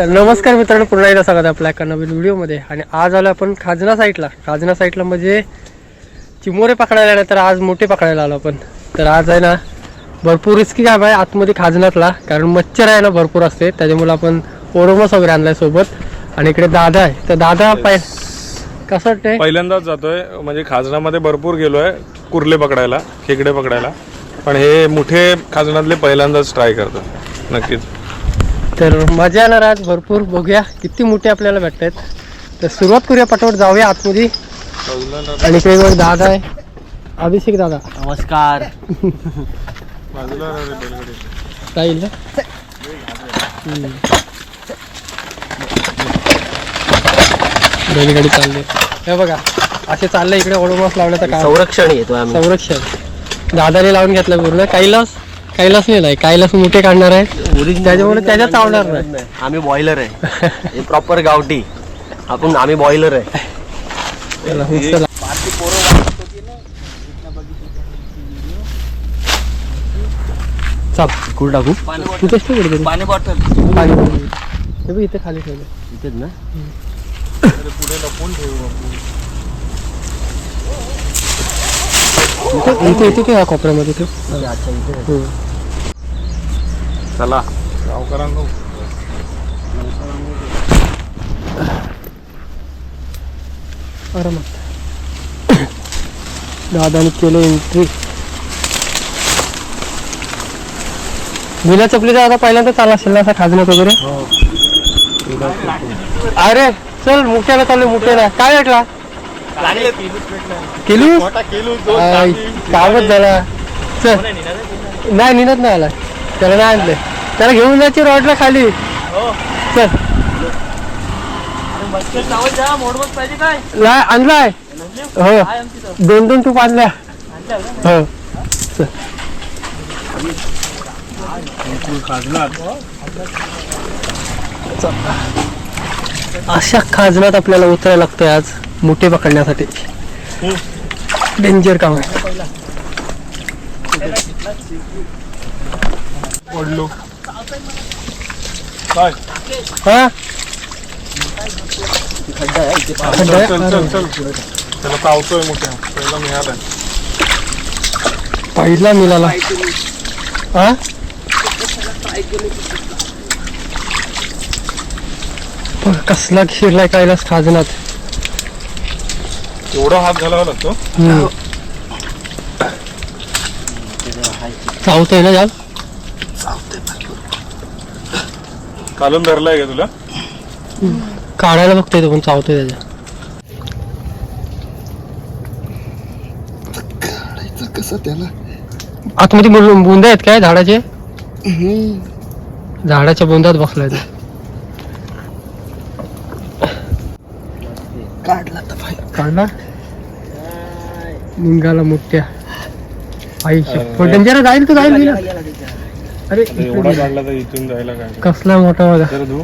तर नमस्कार मित्रांनो पुन्हा एकदा स्वागत आपल्या एका नवीन व्हिडिओमध्ये. आणि आज आलो आपण खाजना साईडला खाजना साईडला म्हणजे चिमोरे पकडायला नाही तर आज मोठे पकडायला आलो आपण. तर आज आहे ना भरपूर रिस्की काम आहे आतमध्ये खाजनातला कारण मच्छर आहे ना भरपूर असते. त्याच्यामुळे आपण ओरोमस वगैरे आणलाय सोबत. आणि इकडे दादा आहे. तर दादा पाय कसं वाटतंय? पहिल्यांदाच जातोय. म्हणजे खाजणामध्ये भरपूर गेलोय कुर्ले पकडायला खेकडे पकडायला. पण हे मोठे खाजणातले पहिल्यांदाच ट्राय करतो नक्कीच. तर मजा येणार आज भरपूर. बघूया किती मोठे आपल्याला भेटत आहेत तर सुरुवात करूया पटवट जाऊया आतमध्ये. आणि इकडे बघ दादा आहे. अभिषेक दादा. नमस्कार. राहील ना. बैलगाडी चालली. हे बघा असे चाललंय इकडे ओळमस लावण्याचं काम. संरक्षण येतो संरक्षण. दादाने लावून घेतलं पूर्ण. कैलास कैलास नाही नाही कैलास मोठे काढणार आहेत. त्याच्यामुळे त्याच्यात चावणार नाही. आम्ही बॉयलर आहे. हे प्रॉपर गावठी. आपण आम्ही बॉयलर आहे. चला, चल. कुठं टाकू. तू कुठे पाणी बॉटल. पाणी भरून. हे बघ इथे खाली ठेवलं. इथेच ना? इथे इथे इथे ठेव, या कोपऱ्यामध्ये ठेव. अच्छा इथे. हम्म. चला. गावकरांनो आरामात दादाने केलं एंट्री बिना चपलीचा आता पहिल्यांदा चालला असेल ना असा खाजण्यात वगैरे? अरे चल मुख्याला चालू मुख्याला काय भेटला केलू? कामच झाला. चल. नाही निघत नाही आला. त्याला नाही आणलं. त्याला घेऊन जायची रॉडला खाली. चल. नाही आणलाय. हो. दोन दोन तूप आणल्या. हो. चल. अशा खाजनात आपल्याला उतरायला लागतंय आज मोठे पकडण्यासाठी. डेंजर काम आहे. पडलो. काय? हा? चल चल चल त्याला चावतोय मोठ्या. पहिला मिळाला. हा? बघ, कसला शिरलाय कैलास खाजनात? एवढा हात घालावा लागतो? हम्म. चावतंय ना जास्त कालून धरलाय का तुला? काढायला बघतोय तो पण चावतोय त्याच्या कसं त्याला? आतमध्ये बुल- बुंदे आहेत काय झाडाचे? झाडाच्या बुंदात बसलाय तो. काढला तर भाई काढला? निघाला मोठ्या आई डेंजर जाईल तो जाईल गेला अरे आता एवढा काढला तर इथून जायला काय? कसला मोठा बघा जरा धू.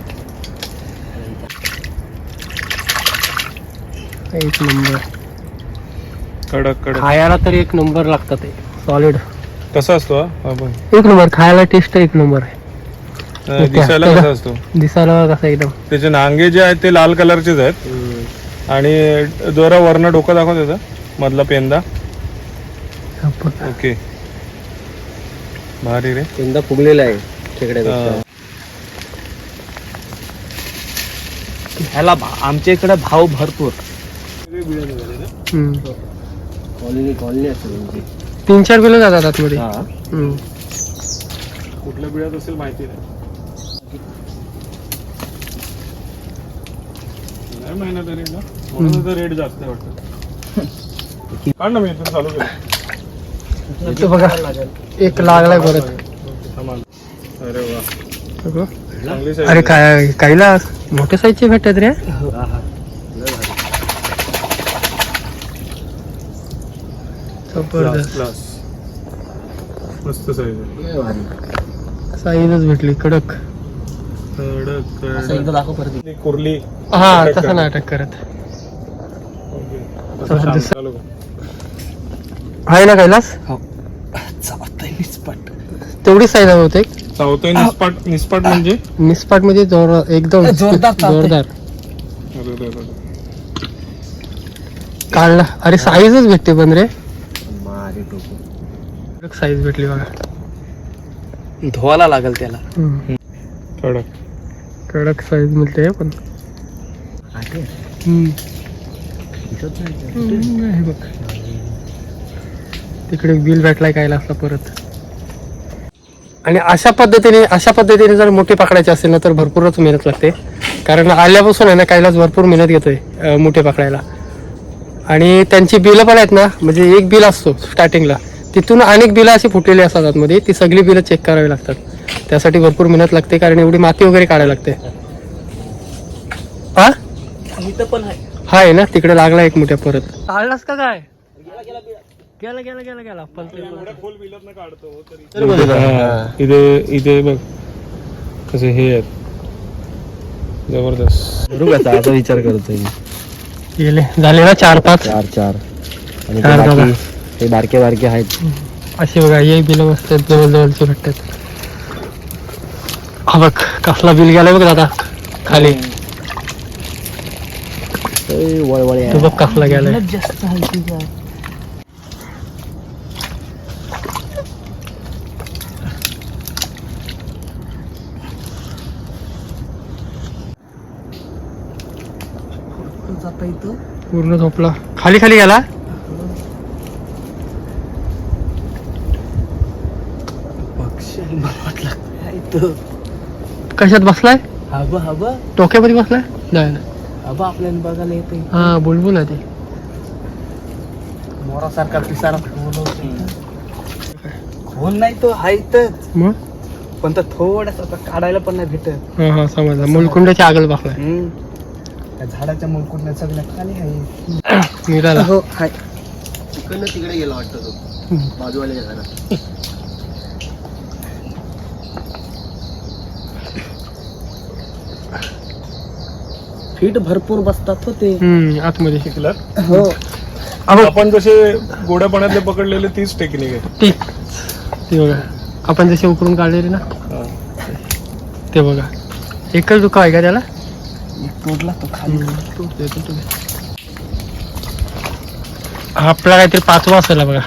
एक नंबर. कडक कडक. खायला तर एक नंबर लागतात ते. सॉलिड कसा असतो हा? हा बघ. एक नंबर. खायला टेस्ट एक नंबर आहे. अं, दिसायला कसा असतो? दिसायला बघा कसा एकदम. त्याचे नांगे जे आहेत ते लाल कलरचेच आहेत. आणि जरा वरनं डोकं दाखव त्याचा मधला पेंदा. ओके. भारी रे. यंदा फुगलेला आहे खेकड्यापेक्षा. ह्याला भा- आमच्या इकडे भाव भरपूर. हम्म. कॉलनी कॉलनी असते त्यांची तीन चार किलो जातात आतमध्ये. हा. हम्म. कुठल्या बिळात असेल माहिती नाही. नाही महिना तरी ना. म्हणून रेट जास्त आहे वाटतं. काढ ना मी इथून चालू केलं इथं बघा एक लागलाय परत. अरे. काय काहीला मोठ्या साईजचे भेटतात रे. मस्त साईज साईजच भेटली कडक. कडक कुर्ली. हा तसं अटक करत. आहे ना कैलास चावतंय तेवढीच साईज हवी होते चावतोय निस्पाट निस्पाट म्हणजे? निस्पाट म्हणजे जोर एकदम जोरदार चालतंय. जोरदार. अरे, अरे, अरे. काढला अरे साईजच भेटते पण रे. मारे साईज भेटली बघा. धुवायला लागेल त्याला. कडक. कडक साईज मिळते पण. हम्म. हे बघ. तिकडे बिल भेटलाय कायला असला परत. आणि अशा पद्धतीने अशा पद्धतीने जर मोठे पकडायचे असेल ना तर भरपूरच मेहनत लागते. कारण आल्यापासून आहे ना कायलाच भरपूर मेहनत घेतोय मोठे पकडायला. आणि त्यांची बिलं पण आहेत ना म्हणजे एक बिल असतो स्टार्टिंगला तिथून अनेक बिलं अशी फुटलेली असतात आतमध्ये. ती सगळी बिलं चेक करावी लागतात. त्यासाठी भरपूर मेहनत लागते कारण एवढी माती वगैरे काढायला लागते. हा हा आहे ना तिकडे लागला एक मोठ्या परत. काढलास का काय? गेला गेला गेला गेला. हा, इथे इथे बघ. कसे हे आहेत. जबरदस्त. असा विचार करतोय गेले. झाले ना चार पाच? चार चार. आणि ते चार बाकी बघा. ते बारके बारके आहेत. अशी बघा एक बिल मस्त आहेत जवळ जवळचे भेटतात हा बघ कसला बिल गेलाय बघ दादा. खाली. ते वळवळे तू बघ कसला गेलाय. पूर्ण झोपला. खाली खाली गेला? कशात बसलाय? हबा हबा. डोक्यामध्ये बसलाय? नाही ना हबा आपल्याला बघायला येते हा बुलबुल आहे ते. मोरासारखा पिसारा खोल नाही तो हायतच मग? पण तो थोडासा काढायला पण नाही भेटत. हा हा समजला. मुलकुंडाच्या आगल बसलाय. त्या झाडाच्या मुलकुटल्या सगळ्या खाली आहे. निघाला हो हाय. तिकडनं तिकडे गेला वाटतं तो. बाजूवाल्या फीट भरपूर बसतात होते हम्म आतमध्ये. शिकलात हो. अहो. आपण जसे गोड्या पाण्यातले पकडलेले तीच टेक्निक आहे. ती. ती बघा. आपण जसे उकरून काढलेले ना? हा. ते बघा. एकच दुखा आहे का त्याला? तोडला तो खाली. आपला काहीतरी पाचवा असेल बघा.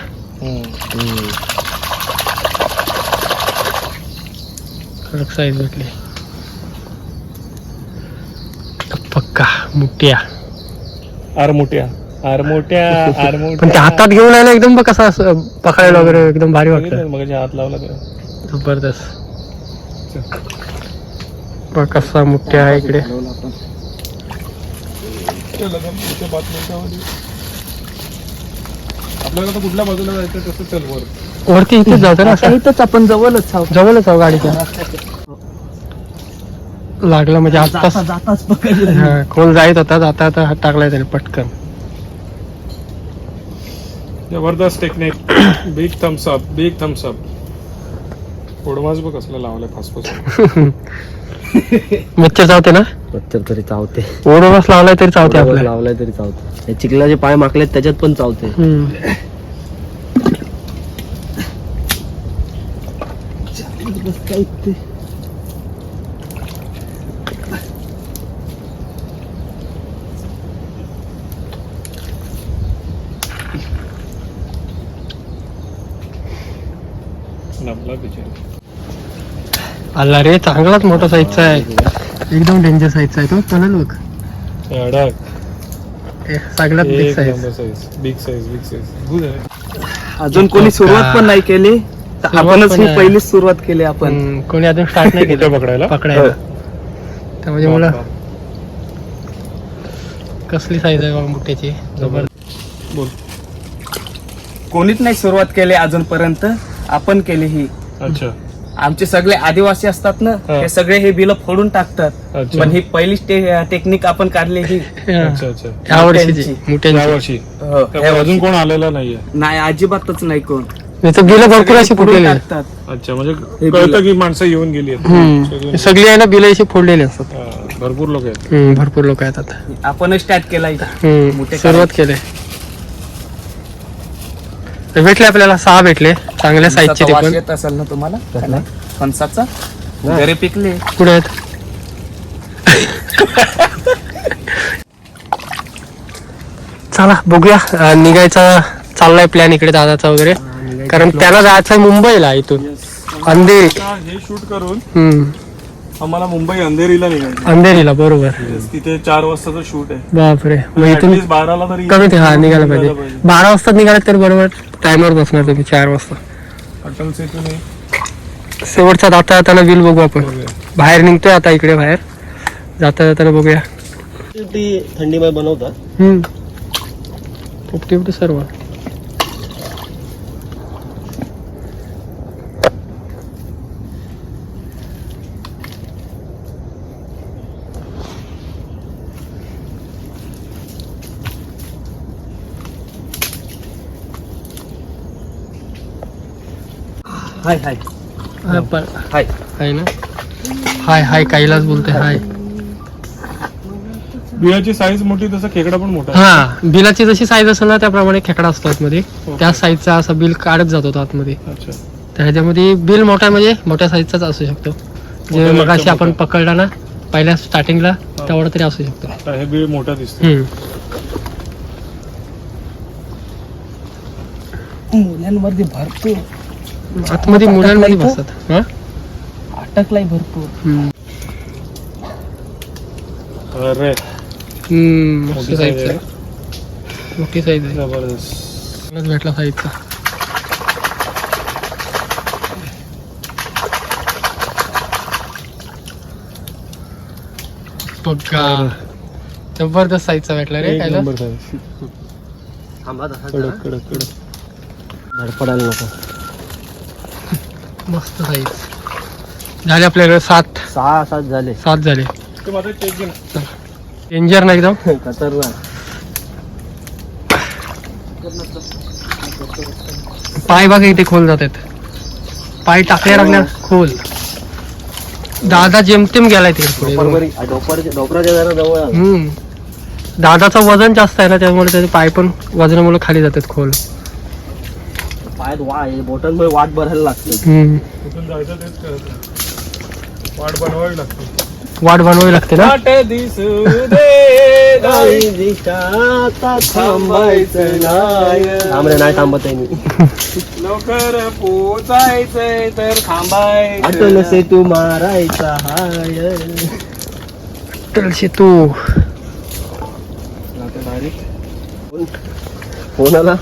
कडक साईज भेटली. पक्का मुठ्या आर मोठ्या आर मोठ्या आर पण त्या हातात घेऊन आहे ना एकदम बघ कसा असं पकडायला वगैरे एकदम भारी वाटतं मग हात लावला जबरदस्त. बघ कसा मुठ्या आहे इकडे. आपल्याला आता कुठल्या बाजूला जायचं तसं चल वर. वरती इथेच जातं ना असं इथंच आपण जवळच आहोत. जवळच आहो गाडीच्या लागलं म्हणजे जाताच पकडलं. हा, खोल जायत होता जाता आता हात टाकलाय त्याने पटकन. जबरदस्त technique big thumbs up big thumbs up फोडवाज बघ कसलं लावलंय फासफास. मच्छर चावते ना? मच्छर तरी चावते. ओडोबास लावलाय तरी चावते आपल्या लावलाय तरी चावते. हे चिखलाचे पाय माकलेत त्याच्यात पण चावते. हम्म. नबला बिचारा. आला रे चांगलाच मोठा साईजचा आहे. एकदम डेंजर साईजचा आहे तो. चला बघ सगळ्यात big size big size big size अजून कोणी सुरुवात पण नाही केली? तर सुरुवात आपणच पण ही. पहिलीच सुरुवात केली आपण. कोणी अजून स्टार्ट नाही केलं? पकडायला? पकडायला. त्यामध्ये मला कसली साईज आहे बघा मुठ्याची जबरदस्त बोल. कोणीच नाही सुरुवात केली अजूनपर्यंत. आपण केली ही. अच्छा. आमचे सगळे आदिवासी असतात ना हा. हे सगळे हे बिल फोडून टाकतात. अच्छा. पण ही पहिलीच टेक्निक आपण काढली ही. अच्छा अच्छा. ह्या वर्षीची मुठ्यांची. मुठ्यांची. या वर्षी. हो, अजून कोण आलेला नाहीये? नाही अजिबातच नाही कोण. नाही तर बिलं भरपूर सगळे अशी फोडून फुटलेली आहेत. टाकतात. अच्छा म्हणजे हे कळतं. की माणसं येऊन गेली आहेत. हम्म. सगळे- सगळी आहे ना बिलं अशी फोडलेली असतात. हा, भरपूर लोक आहेत. हम्म, भरपूर लोक आहेत आता. आपणच स्टार्ट केला हम्म, मोठे सुरुवात केले भेटले आपल्याला सहा भेटले. चांगल्या साईजचे ते पण. येत असेल ना तुम्हाला? फणसाचा? घरी पिकले. कुठे आहेत? चला बघूया. अं, निघायचा चाललाय प्लॅन इकडे दादाचा वगैरे. कारण त्याला जायचं आहे मुंबईला इथून. अंधेरी. हे शूट करून हम्म. आम्हाला मुंबई अंधेरीला निघायचं. अंधेरीला बरोबर. तिथे चार वाजताचं शूट आहे. बापरे. मग इथून बाराला तरी कमी ते हा निघायला पाहिजे. बारा वाजता निघाले तर बरोबर. टायमर बसणार तुम्ही चार वाजता. अटल सेतू नाही. शेवटचा जाता जाताना बिल बघू आपण. बाहेर निघतोय आता इकडे बाहेर. जाता जाताना बघूया. ती थंडीमध्ये बनवतात. हम्म. सर्व. हाय हाय. पण हाय. आहे ना? हाय हाय काहीलाच बोलते हाय. बियाची साईज मोठी तसा खेकडा पण मोठा आहे. हा बिलाची जशी साईज असेल ना त्याप्रमाणे खेकडा असतो आतमध्ये. त्या साईजचा असा बिल काढत जातो तो आतमध्ये. अच्छा. तर ह्याच्यामध्ये बिल मोठा म्हणजे मोठ्या साईजचाच असू शकतो. जे मोठा मगाशी मोठा. आपण पकडला ना पहिल्या स्टार्टिंगला तेवढा तरी असू शकतो. आता हे बिळ मोठा दिसतो. हम्म. मुलांवरती भरपूर आतमध्ये मुलांमध्ये बसतात. हा? अटकलाय भरपूर. हम्म. अरे. हम्म, मोठी साईज मोठी साईज आहे. जबरदस्त. मलाच भेटला साईजचा. बघा. जबरदस्त साईजचा भेटला रे तसा कडक कडक कडक. धडपडायला नको. मस्त साईज झाले आपल्याकडे सात. सहा सात झाले. सात झाले. डेंजर ना एकदम. खतरनाक. पाय बघा इथे खोल जात आहेत पाय टाकल्या टाकल्या खोल. दादा जेमतेम गेलाय तिकडे पुढे. डोपरभरी डोपरच्या डोपराच्या जरा जवळ आलं. हम्म. दादाचं वजन जास्त आहे ना त्यामुळे त्याचे पाय पण वजनामुळे खाली जातात खोल. पायात वा बोटांमुळे वाट भरायला लागते. कुठून जायचं तेच कळत नाही. वाट बनवावी लागते. वाट बनवावी लागते ना? वाट दिसू दे थांबायचं थांब रे नाही थांबत आहे मी. लवकर पोचायचंय तर थांबायचं अटल से तू मारायचा हाय. चलशी तू कोणाला?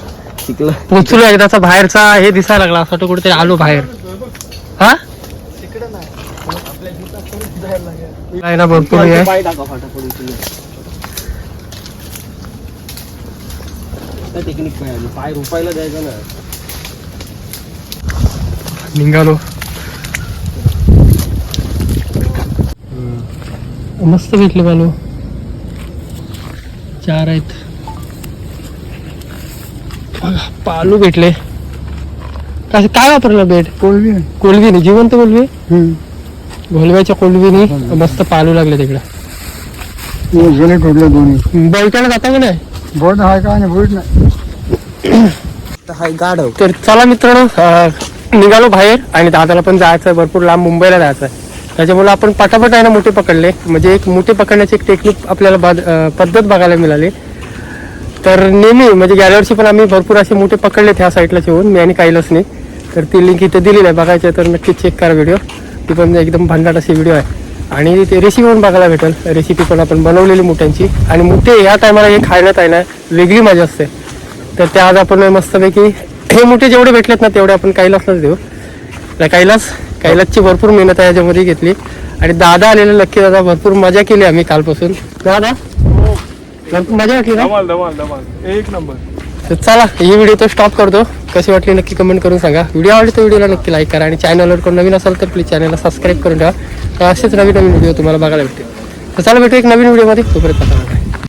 शिकला. पोचलो एकदाचा बाहेरचा हे दिसायला लागला असं वाटतं कुठेतरी आलो बाहेर. हा? ना भरपूर हे. आहे पाय टाका फाटाफट इथून. काय टेक्निक काय आहे? पाय रुपायला द्यायचा ना. निघालो. मस्त भेटले बालू. चार आहेत. बघा, पालू भेटले. काय काय वापरलं बेड? कोलवी. कोलवीने जिवंत कोलवी? घोलव्याच्या कोलवीने मस्त पालू लागले तिकडे. जुने दोन्ही? जाता का नाही? बोट आहे का आणि बोट नाही. हाय गाढव. तर चला मित्रांनो निघालो बाहेर आणि दादाला पण जायचं आहे भरपूर लांब मुंबईला जायचं आहे त्याच्यामुळे आपण पटापट आहे ना मोठे पकडले. म्हणजे एक मोठे पकडण्याची एक टेक्निक आपल्याला पद्धत बघायला मिळाली. तर नेहमी म्हणजे गेल्या वर्षी पण आम्ही भरपूर असे मोठे पकडले त्या साईडला येऊन मी आणि काहीलाच नाही तर ती लिंक इथे दिलेली आहे बघायची तर नक्की चेक करा व्हिडिओ ती पण एकदम भन्नाट अशी व्हिडिओ आहे. आणि ते रेसिपी पण बघायला भेटेल. रेसिपी पण आपण बनवलेली मोठ्यांची. आणि मोठे या टायमाला हे खाण्यात आहे ना वेगळी मजा असते. तर ते आज आपण मस्तपैकी हे मोठे जेवढे भेटलेत ना तेवढे आपण कैलासलाच देऊ. तर कैलास कैलासची भरपूर मेहनत आहे याच्यामध्ये घेतली. आणि दादा आलेले लक्की दादा भरपूर मजा केली आम्ही कालपासून. दादा? हो. मजा वाटली ना? धमाल धमाल धमाल. एक नंबर. तर चला ही व्हिडिओ तो स्टॉप करतो. कशी वाटली नक्की कमेंट करून सांगा. व्हिडिओ आवडली तर व्हिडिओला नक्की लाईक करा आणि चॅनलवर कोण नवीन असेल तर प्लीज चॅनलला सबस्क्राईब करून ठेवा. तर असेच नवीन नवीन व्हिडिओ तुम्हाला बघायला भेटतील. तर चला भेटू एक नवीन व्हिडिओमध्ये तोपर्यंत आता